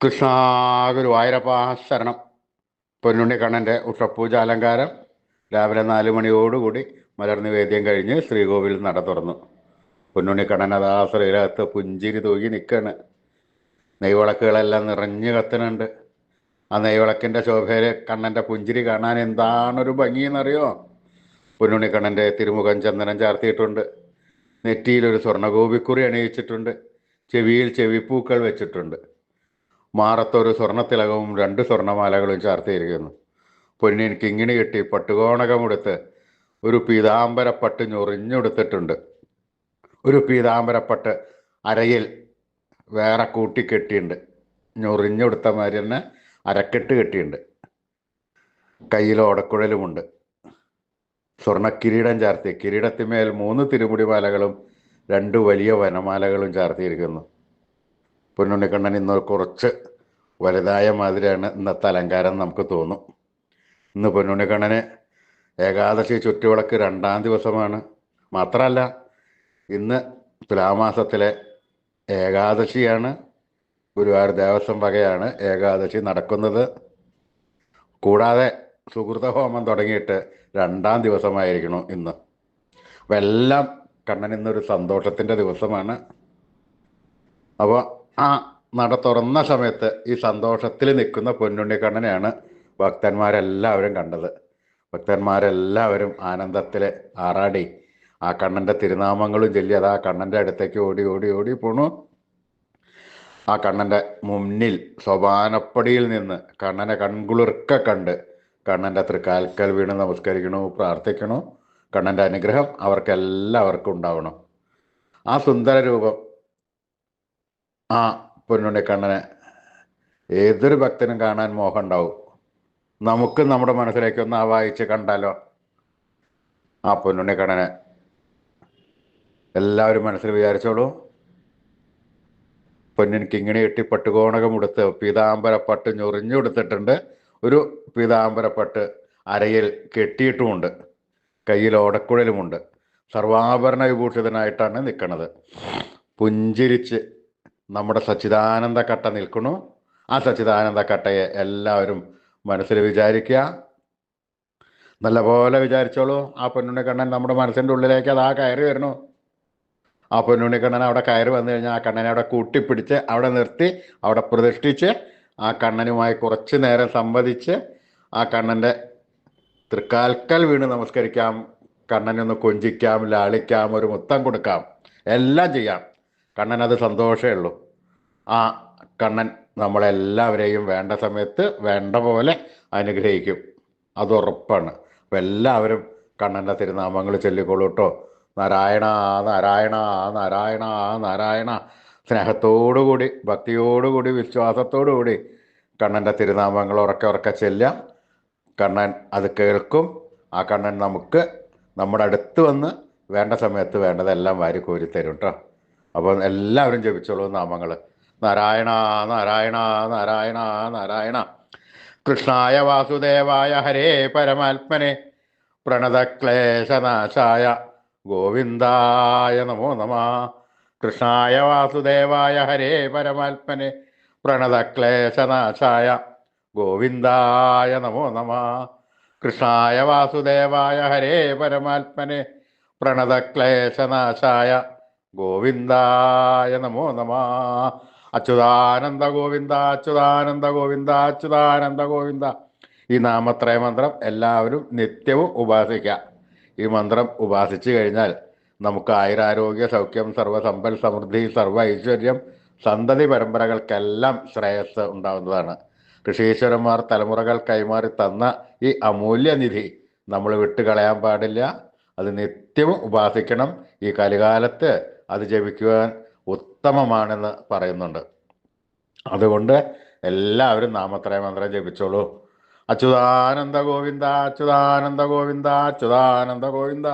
കൃഷ്ണ ഗുരുവായൂരപ്പ ശരണം. പൊന്നുണ്ണിക്കണ്ണന്റെ ഉഷപ്പൂജ അലങ്കാരം രാവിലെ നാല് മണിയോടുകൂടി മലർ നിവേദ്യം കഴിഞ്ഞ് ശ്രീകോവിൽ നട തുറന്നു. പൊന്നുണ്ണിക്കണ്ണൻ അതാ ശ്രീരകത്ത് പുഞ്ചിരി തൂകി നിൽക്കുകയാണ് നെയ്വിളക്കുകളെല്ലാം നിറഞ്ഞു കത്തുന്നുണ്ട്. ആ നെയ്വിളക്കിന്റെ ശോഭയിൽ കണ്ണന്റെ പുഞ്ചിരി കാണാൻ എന്താണൊരു ഭംഗിയെന്നറിയോ? പൊന്നുണ്ണിക്കണ്ണന്റെ തിരുമുഖം ചന്ദനം ചാർത്തിയിട്ടുണ്ട്. നെറ്റിയിലൊരു സ്വർണഗോപിക്കുറി അണിയിച്ചിട്ടുണ്ട്. ചെവിയിൽ ചെവിപ്പൂക്കൾ വെച്ചിട്ടുണ്ട്. മാറത്തൊരു സ്വർണത്തിലകവും രണ്ട് സ്വർണമാലകളും ചാർത്തിയിരിക്കുന്നു. പൊന്നിൻ കിങ്ങിണി കെട്ടി പട്ടുകോണകമെടുത്ത് ഒരു പീതാംബരപ്പട്ട് ഞൊറിഞ്ഞെടുത്തിട്ടുണ്ട്. ഒരു പീതാംബരപ്പട്ട് അരയിൽ വേറെ കൂട്ടി കെട്ടിയുണ്ട്. ഞൊറിഞ്ഞെടുത്ത മാതിരി തന്നെ അരക്കെട്ട് കെട്ടിയുണ്ട്. കയ്യിൽ ഓടക്കുഴലുമുണ്ട്. സ്വർണ കിരീടം ചാർത്തി. കിരീടത്തിന്മേൽ മൂന്ന് തിരുമുടിമാലകളും രണ്ട് വലിയ വനമാലകളും ചാർത്തിയിരിക്കുന്നു. പൊന്നുണ്ണിക്കണ്ണൻ ഇന്ന് കുറച്ച് വലുതായ മാതിരിയാണ് ഇന്നത്തെ അലങ്കാരം നമുക്ക് തോന്നും. ഇന്ന് പൊന്നുണ്ണിക്കണ്ണന് ഏകാദശി ചുറ്റുവിളക്ക് രണ്ടാം ദിവസമാണ്. മാത്രമല്ല ഇന്ന് തുലാമാസത്തിലെ ഏകാദശിയാണ്. ഗുരുവായൂർ ദേവസ്വം വകയാണ് ഏകാദശി നടക്കുന്നത്. കൂടാതെ സുഹൃത ഹോമം തുടങ്ങിയിട്ട് രണ്ടാം ദിവസമായിരിക്കണം ഇന്ന്. അപ്പം എല്ലാം കണ്ണൻ ഇന്നൊരു സന്തോഷത്തിന്റെ ദിവസമാണ്. അപ്പോൾ ആ നട തുറന്ന സമയത്ത് ഈ സന്തോഷത്തിൽ നിൽക്കുന്ന പൊന്നുണ്ണിക്കണ്ണനെയാണ് ഭക്തന്മാരെല്ലാവരും കണ്ടത്. ഭക്തന്മാരെല്ലാവരും ആനന്ദത്തിൽ ആറാടി. ആ കണ്ണന്റെ തിരുനാമങ്ങളും ചൊല്ലി അത് ആ കണ്ണന്റെ അടുത്തേക്ക് ഓടി ഓടി ഓടി പോണു. ആ കണ്ണന്റെ മുന്നിൽ സോപാനപ്പടിയിൽ നിന്ന് കണ്ണനെ കൺകുളിർക്ക കണ്ട് കണ്ണന്റെ തൃക്കാൽക്കൽ വീണ് നമസ്കരിക്കണു പ്രാർത്ഥിക്കണു. കണ്ണന്റെ അനുഗ്രഹം അവർക്കെല്ലാവർക്കും ഉണ്ടാവണം. ആ സുന്ദര രൂപം ആ പൊന്നുണ്ണിക്കണ്ണനെ ഏതൊരു ഭക്തനും കാണാൻ മോഹം ഉണ്ടാവും. നമുക്ക് നമ്മുടെ മനസ്സിലേക്ക് ഒന്ന് ആ വായിച്ച് കണ്ടാലോ? ആ പൊന്നുണ്ണിക്കണ്ണനെ എല്ലാവരും മനസ്സിൽ വിചാരിച്ചോളൂ. പൊന്നിൻ കിങ്ങിണി കെട്ടി പട്ടുകോണകം ഉടുത്ത് പീതാംബരപ്പട്ട് ഞൊറിഞ്ഞെടുത്തിട്ടുണ്ട് ഒരു പീതാംബരപ്പട്ട് അരയിൽ കെട്ടിയിട്ടുമുണ്ട്. കയ്യിൽ ഓടക്കുഴലുമുണ്ട്. സർവാഭരണ വിഭൂഷിതനായിട്ടാണ് നിൽക്കുന്നത് പുഞ്ചിരിച്ച് നമ്മുടെ സച്ചിദാനന്ദ കട്ട നിൽക്കുന്നു. ആ സച്ചിദാനന്ദ കട്ടയെ എല്ലാവരും മനസ്സിൽ വിചാരിക്കുക. നല്ലപോലെ വിചാരിച്ചോളൂ. ആ പൊന്നുണ്ണിക്കണ്ണൻ നമ്മുടെ മനസ്സിന്റെ ഉള്ളിലേക്ക് അത് ആ കയറി വരണു ആ പൊന്നുണ്ണിക്കണ്ണൻ അവിടെ കയറി വന്നു കഴിഞ്ഞാൽ ആ കണ്ണനെ അവിടെ കൂട്ടിപ്പിടിച്ച് അവിടെ നിർത്തി അവിടെ പ്രതിഷ്ഠിച്ച് ആ കണ്ണനുമായി കുറച്ച് നേരം സംവദിച്ച് ആ കണ്ണന്റെ തൃക്കാൽക്കൽ വീണ് നമസ്കരിക്കാം. കണ്ണനെ ഒന്ന് കൊഞ്ചിക്കാം ലാളിക്കാം ഒരു മുത്തം കൊടുക്കാം. എല്ലാം ചെയ്യാം. കണ്ണൻ അത് സന്തോഷമേ ഉള്ളൂ. ആ കണ്ണൻ നമ്മളെല്ലാവരെയും വേണ്ട സമയത്ത് വേണ്ട പോലെ അനുഗ്രഹിക്കും. അത് ഉറപ്പാണ്. അപ്പം എല്ലാവരും കണ്ണന്റെ തിരുനാമങ്ങൾ ചൊല്ലിക്കോളൂ കേട്ടോ. നാരായണ നാരായണ നാരായണ നാരായണ. സ്നേഹത്തോടുകൂടി ഭക്തിയോടുകൂടി വിശ്വാസത്തോടുകൂടി കണ്ണന്റെ തിരുനാമങ്ങൾ ഉറക്കെ ഉറക്കെ ചെല്ലാം കണ്ണൻ അത് കേൾക്കും. ആ കണ്ണൻ നമുക്ക് നമ്മുടെ അടുത്ത് വന്ന് വേണ്ട സമയത്ത് വേണ്ടതെല്ലാം വാരി കോരി തരും കേട്ടോ. അപ്പോൾ എല്ലാവരും ജപിച്ചോളൂ നാമങ്ങൾ നാരായണ നാരായണ നാരായണ നാരായണ. കൃഷ്ണായ വാസുദേവായ ഹരേ പരമാത്മനെ. പ്രണതക്ലേശനാശായ ഗോവിന്ദായ നമോ നമ. കൃഷ്ണായ വാസുദേവായ ഹരേ പരമാത്മനെ. പ്രണതക്ലേശനാശായ ഗോവിന്ദായ നമോ നമ. കൃഷ്ണായ വാസുദേവായ ഹരേ പരമാത്മനെ. പ്രണതക്ലേശനാശായ ഗോവിന്ദായ നമോ നമ. അച്യുതാനന്ദ ഗോവിന്ദ അച്യുതാനന്ദ ഗോവിന്ദ അച്യുതാനന്ദ ഗോവിന്ദ. ഈ നാമത്രയ മന്ത്രം എല്ലാവരും നിത്യവും ഉപാസിക്കാം ഈ മന്ത്രം ഉപാസിച്ചു കഴിഞ്ഞാൽ നമുക്ക് ആയുരാരോഗ്യ സൗഖ്യം സർവസമ്പൽ സമൃദ്ധി സർവ ഐശ്വര്യം സന്തതി പരമ്പരകൾക്കെല്ലാം ശ്രേയസ് ഉണ്ടാവുന്നതാണ്. ഋഷീശ്വരന്മാർ തലമുറകൾ കൈമാറി തന്ന ഈ അമൂല്യനിധി നമ്മൾ വിട്ടുകളയാൻ പാടില്ല. അത് നിത്യവും ഉപാസിക്കണം. ഈ കലികാലത്ത് അത് ജപിക്കുവാൻ ഉത്തമമാണെന്ന് പറയുന്നുണ്ട്. അതുകൊണ്ട് എല്ലാവരും നാമത്രയ മന്ത്രം ജപിച്ചോളൂ. അച്യുതാനന്ദ ഗോവിന്ദ അച്യുതാനന്ദ ഗോവിന്ദ അച്യുതാനന്ദ ഗോവിന്ദ.